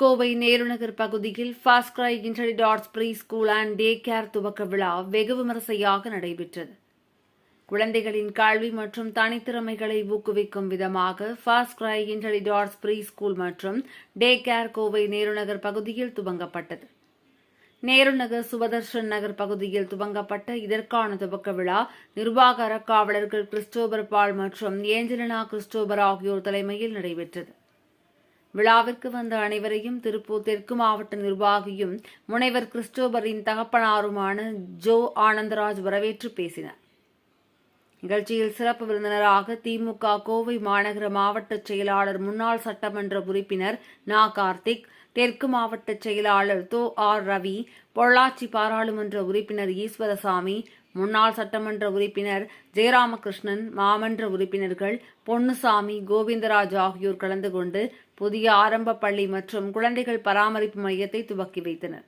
கோவை நேருநகர் பகுதியில் FirstCry Intellitots preschool and day care துவக்க விழா வெகு விமரிசையாக நடைபெற்றது. குழந்தைகளின் கல்வி மற்றும் தனித்திறமைகளை ஊக்குவிக்கும் விதமாக ஃபாஸ்ட் கிரை இன்டர்டி டாட்ஸ் ப்ரீ ஸ்கூல் மற்றும் டே கேர் கோவை நேருநகர் பகுதியில் துவங்கப்பட்டது. நேருநகர் சுபதர்ஷன் நகர் பகுதியில் துவங்கப்பட்ட இதற்கான துவக்க விழா நிர்வாக அறக்காவலர்கள் கிறிஸ்டோபர் பால் மற்றும் ஏஞ்சலினா கிறிஸ்டோபர் ஆகியோர் தலைமையில் நடைபெற்றது. விழாவிற்கு வந்த அனைவரையும் திருப்பூர் தெற்கு மாவட்ட நிர்வாகியும் முனைவர் கிறிஸ்டோபரின் தகப்பனாருமான ஜோ ஆனந்தராஜ் வரவேற்று பேசினார். நிகழ்ச்சியில் சிறப்பு விருந்தினராக திமுக கோவை மாநகர மாவட்ட செயலாளர் முன்னாள் சட்டமன்ற உறுப்பினர் நா. கார்த்திக் தெற்கு மாவட்ட செயலாளர் தோ. ஆர். ரவி பொள்ளாச்சி பாராளுமன்ற உறுப்பினர் ஈஸ்வரசாமி முன்னாள் சட்டமன்ற உறுப்பினர் ஜெயராமகிருஷ்ணன் மாமன்ற உறுப்பினர்கள் பொன்னுசாமி கோவிந்தராஜ் ஆகியோர் கலந்து கொண்டு புதிய ஆரம்ப பள்ளி மற்றும் குழந்தைகள் பராமரிப்பு மையத்தை துவக்கி வைத்தனர்.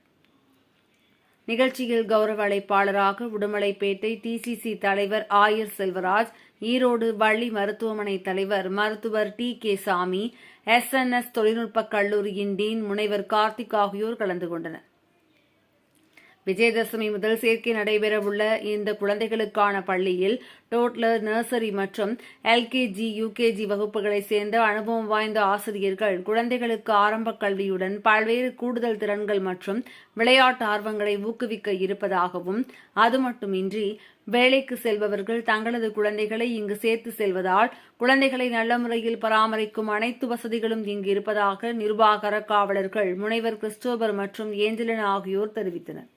நிகழ்ச்சியில் கௌரவ அழைப்பாளராக உடுமலைப்பேட்டை டிசிசி தலைவர் ஆயர் செல்வராஜ் ஈரோடு வள்ளி மருத்துவமனை தலைவர் மருத்துவர் டி கே சாமி எஸ்என்எஸ் தொழில்நுட்பக் கல்லூரியின் டீன் முனைவர் கார்த்திக் ஆகியோர் கலந்து கொண்டனர். விஜயதசமி முதல் சேர்க்கை நடைபெறவுள்ள இந்த குழந்தைகளுக்கான பள்ளியில் டோட்லர் நர்சரி மற்றும் எல்கேஜி யுகேஜி வகுப்புகளைச் சேர்ந்த அனுபவம் வாய்ந்த ஆசிரியர்கள் குழந்தைகளுக்கு ஆரம்ப கல்வியுடன் பல்வேறு கூடுதல் திறன்கள் மற்றும் விளையாட்டு ஆர்வங்களை ஊக்குவிக்க இருப்பதாகவும் அது மட்டுமின்றி வேலைக்கு செல்பவர்கள் தங்களது குழந்தைகளை இங்கு சேர்த்து செல்வதால் குழந்தைகளை நல்ல முறையில் பராமரிக்கும் அனைத்து வசதிகளும் இங்கு இருப்பதாக நிர்வாக காவலர்கள் முனைவர் கிறிஸ்டோபர் மற்றும் ஏஞ்சலின் ஆகியோர் தெரிவித்தனர்.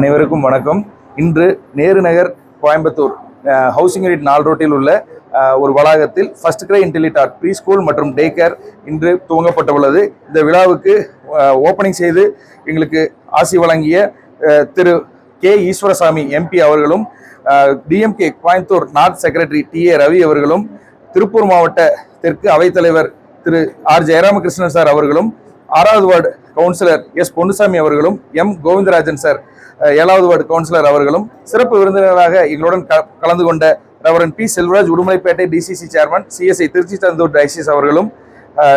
அனைவருக்கும் வணக்கம். இன்று நேரு நகர் கோயம்புத்தூர் ஹவுசிங் யூனிட் நால் ரோட்டில் உள்ள ஒரு வளாகத்தில் first grey Intellitots pre school மற்றும் டே கேர் இன்று துவங்கப்பட்டுள்ளது. இந்த விழாவுக்கு ஓப்பனிங் செய்து எங்களுக்கு ஆசி வழங்கிய திரு கே. ஈஸ்வரசாமி எம்பி அவர்களும் DMK Coimbatore north secretary T. A. Ravi அவர்களும் திருப்பூர் மாவட்ட தெற்கு அவைத்தலைவர் திரு ஆர். ஜெயராமகிருஷ்ணன் சார் அவர்களும் ஆறாவது வார்டு கவுன்சிலர் எஸ் பொன்னுசாமி அவர்களும் எம் கோவிந்தராஜன் சார் ஏழாவது வார்டு கவுன்சிலர் அவர்களும் சிறப்பு விருந்தினராக எங்களுடன் க- கலந்து கொண்ட reverend P Selvaraj Udumalaipettai TCC chairman CSI Tiruchi Tanjore diocese அவர்களும்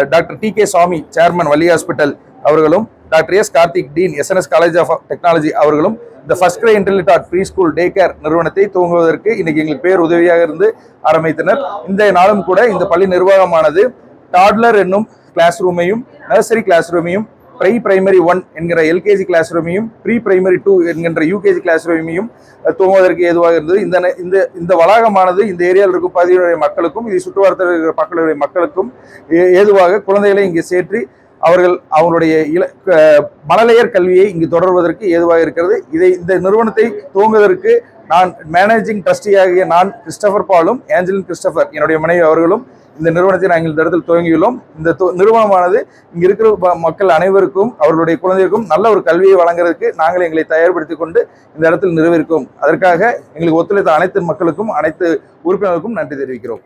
doctor T K Swamy chairman Valli hospital அவர்களும் doctor S Karthik dean SNS college of technology அவர்களும் இந்த FirstCry Intellitots preschool day care நிறுவனத்தை துவங்குவதற்கு இன்னைக்கு எங்களுக்கு பேர் உதவியாக இருந்து ஆரம்பித்தனர். இந்த நாளும் கூட இந்த பள்ளி நிர்வாகமானது டாட்லர் என்னும் கிளாஸ் ரூமையும் நர்சரி கிளாஸ் ரூமையும் ப்ரை பிரைமரி ஒன் என்கிற எல்கேஜி கிளாஸ் ரூமையும் ப்ரீ பிரைமரி டூ என்கின்ற யூகேஜி கிளாஸ் ரூமையும் தூங்குவதற்கு ஏதுவாக இருந்தது. இந்த இந்த இந்த வளாகமானது இந்த ஏரியாவில் இருக்கும் பகுதியுடைய மக்களுக்கும் இது சுற்றுவாரத்தில் இருக்கிற மக்களுடைய மக்களுக்கும் ஏ- ஏதுவாக குழந்தைகளை இங்கே சேர்த்து அவர்கள் அவங்களுடைய இள மழலையர் கல்வியை இங்கு தொடர்வதற்கு ஏதுவாக இருக்கிறது. இதை இந்த நிறுவனத்தை துவங்குவதற்கு நான் மேனேஜிங் ட்ரஸ்டியாகிய நான் கிறிஸ்டபர் பாலும் ஏஞ்சலின் கிறிஸ்டபர் என்னுடைய மனைவி அவர்களும் இந்த நிறுவனத்தை நாங்கள் இந்த இடத்தில் துவங்கியுள்ளோம். இந்த து- நிறுவனமானது இங்கே இருக்கிற மக்கள் அனைவருக்கும் அவர்களுடைய குழந்தைகளுக்கும் நல்ல ஒரு கல்வியை வழங்குறதுக்கு நாங்கள் எங்களை தயார்படுத்தி கொண்டு இந்த இடத்தில் நிறுவிருக்கோம். அதற்காக எங்களுக்கு ஒத்துழைத்த அனைத்து மக்களுக்கும் அனைத்து உறுப்பினர்களுக்கும் நன்றி தெரிவிக்கிறோம்.